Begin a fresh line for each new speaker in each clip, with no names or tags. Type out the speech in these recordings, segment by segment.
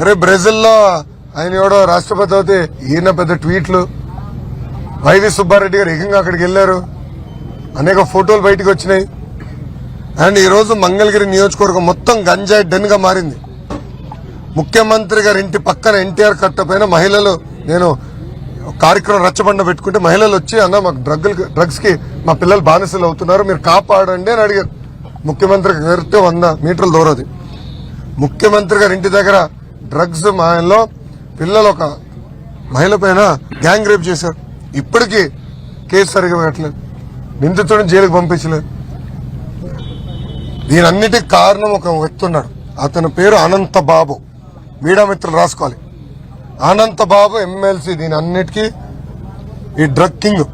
అరే బ్రెజిల్లో ఆయన ఎవడో రాష్ట్రపతి అవుతే ఈయన పెద్ద ట్వీట్లు. వైవి సుబ్బారెడ్డి గారు ఏకంగా అక్కడికి వెళ్ళారు. అనేక ఫోటోలు బయటకు వచ్చినాయి. అండ్ ఈరోజు మంగళగిరి నియోజకవర్గం మొత్తం గంజాయి డెన్గా మారింది. ముఖ్యమంత్రి గారి ఇంటి పక్కన ఎన్టీఆర్ కట్ట పైన మహిళలు నేను కార్యక్రమం రచ్చబండ పెట్టుకుంటే మహిళలు వచ్చి అన్న మాకు డ్రగ్లు డ్రగ్స్కి మా పిల్లలు బానిసలు అవుతున్నారు మీరు కాపాడండి అని అడిగారు. ముఖ్యమంత్రికి ఎగిరితే వంద మీటర్ల దూరది ముఖ్యమంత్రి గారి ఇంటి దగ్గర డ్రగ్స్ మాయల్లో పిల్లలు ఒక మహిళ పైన గ్యాంగ్ రేప్ చేశారు. ఇప్పటికీ కేసు సరిగా పెట్టలేదు. నిందితుడిని జైలుకి పంపించలేదు. దీనన్నిటికి కారణం ఒక వ్యక్తి ఉన్నాడు. అతని పేరు అనంత బాబు. మీడియా మిత్రులు రాసుకోవాలి. అనంత బాబు ఎమ్మెల్సీ. దీని అన్నిటికీ ఈ డ్రగ్ కింగ్.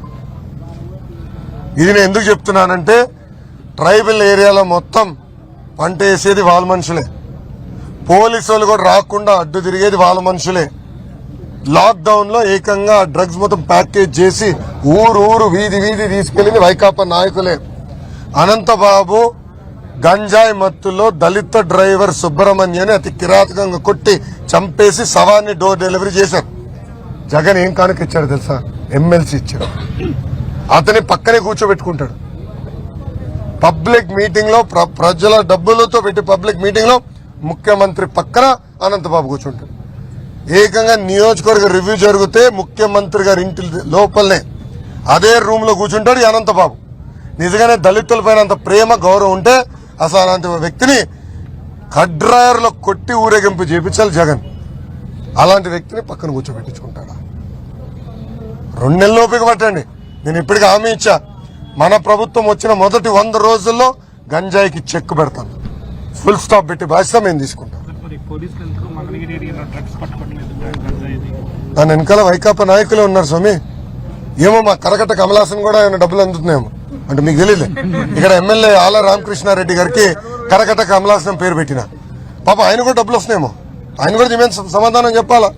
ఇది నేను ఎందుకు చెప్తున్నానంటే ట్రైబల్ ఏరియాలో మొత్తం పంట వేసేది వాళ్ళ మనుషులే. పోలీసు వాళ్ళు కూడా రాకుండా అడ్డు తిరిగేది వాళ్ళ మనుషులే. లాక్డౌన్లో ఏకంగా డ్రగ్స్ మొత్తం ప్యాకేజ్ చేసి ఊరు ఊరు వీధి వీధి తీసుకెళ్ళింది వైకాపా నాయకులే. అనంతబాబు గంజాయి మత్తులో దళిత డ్రైవర్ సుబ్రహ్మణ్యని అతి కిరాతకంగా కొట్టి చంపేసి శవాన్ని డోర్ డెలివరీ చేశారు. జగన్ ఏం కానుక ఇచ్చాడు తెలుసా ఎమ్మెల్సీ ఇచ్చాడు. అతని పక్కనే కూర్చోబెట్టుకుంటాడు. పబ్లిక్ మీటింగ్లో ప్ర- ప్రజల డబ్బులతో పెట్టి పబ్లిక్ మీటింగ్లో ముఖ్యమంత్రి పక్కన అనంతబాబు కూర్చుంటాడు. ఏకంగా నియోజకవర్గ రివ్యూ జరిగితే ముఖ్యమంత్రి గారి ఇంటి లోపలనే అదే రూమ్లో కూర్చుంటాడు ఈ అనంతబాబు. నిజంగానే దళితులపైన అంత ప్రేమ గౌరవం ఉంటే అసలు అలాంటి వ్యక్తిని కడ్రాయర్లో కొట్టి ఊరేగింపు చేపించాలి జగన్. అలాంటి వ్యక్తిని పక్కన కూర్చోబెట్టించుకుంటాడా? రెండు నెలలు ఓపిక పట్టండి. నేను ఇప్పటికీ హామీ ఇచ్చా. మన ప్రభుత్వం వచ్చిన మొదటి వంద రోజుల్లో గంజాయికి చెక్ పెడతాను. ఫుల్ స్టాప్ పెట్టి బాధ్యత మేము తీసుకుంటాం దాని వెనకాల వైకాపా నాయకులే ఉన్నారు స్వామి. ఏమో మా కరకట్ట కమలాసన్ కూడా ఆయన డబ్బులు అందుతున్నాయేమో. అంటే మీకు తెలియలే ఇక్కడ ఎమ్మెల్యే ఆల రామకృష్ణారెడ్డి గారికి కరకట్ట కమలాసనం పేరు పెట్టిన. పాప ఆయన కూడా డబ్బులు వస్తున్నాయేమో. ఆయన కూడా మీద సమాధానం చెప్పాలా?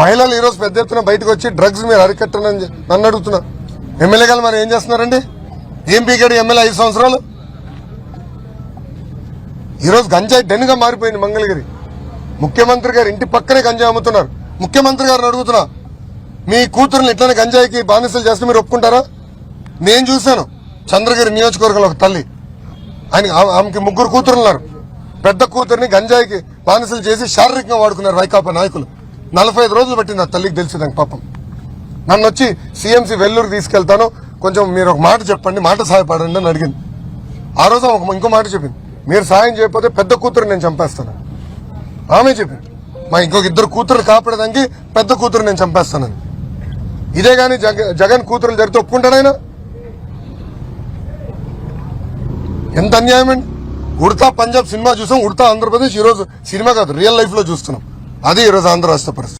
మహిళలు ఈరోజు పెద్ద ఎత్తున బయటకు వచ్చి డ్రగ్స్ మీరు అరికట్టనని నన్ను అడుగుతున్నా. ఎమ్మెల్యే గారు మరి ఏం చేస్తున్నారండి? ఏం పీకాడు ఎమ్మెల్యే ఐదు సంవత్సరాలు? ఈరోజు గంజాయి డెన్గా మారిపోయింది మంగళగిరి. ముఖ్యమంత్రి గారు ఇంటి పక్కనే గంజాయి అమ్ముతున్నారు. ముఖ్యమంత్రి గారిని అడుగుతున్నా మీ కూతురుని ఇట్లనే గంజాయికి బానిసలు చేస్తే మీరు ఒప్పుకుంటారా? నేను చూశాను చంద్రగిరి నియోజకవర్గంలో ఒక తల్లి. ఆయన ఆమెకి ముగ్గురు కూతురు ఉన్నారు. పెద్ద కూతురిని గంజాయికి బానిసలు చేసి శారీరకంగా వాడుకున్నారు వైకాపా నాయకులు. నలభై ఐదు రోజులు పట్టింది ఆ తల్లికి తెలిసి దానికి పాపం. నన్ను వచ్చి సీఎంసీ వెల్లూరు తీసుకెళ్తాను. కొంచెం మీరు ఒక మాట చెప్పండి మాట సహాయపడండి అని అడిగింది. ఆ రోజు ఒక ఇంకో మాట చెప్పింది. మీరు సాయం చేయకపోతే పెద్ద కూతురు నేను చంపేస్తాను. ఆమె చెప్పింది మా ఇంకొక ఇద్దరు కూతురు కాపాడడానికి పెద్ద కూతురు నేను చంపేస్తానని. ఇదే గాని జగన్ కూతురు జరిగితే ఒప్పుకుంటాడైనా ఎంత అన్యాయం అండి. ఉడతా పంజాబ్ సినిమా చూసాం ఉడతా ఆంధ్రప్రదేశ్ ఈ రోజు సినిమా కాదు రియల్ లైఫ్లో చూస్తున్నాం. అది ఈ రోజు ఆంధ్ర రాష్ట్ర పరిస్థితి.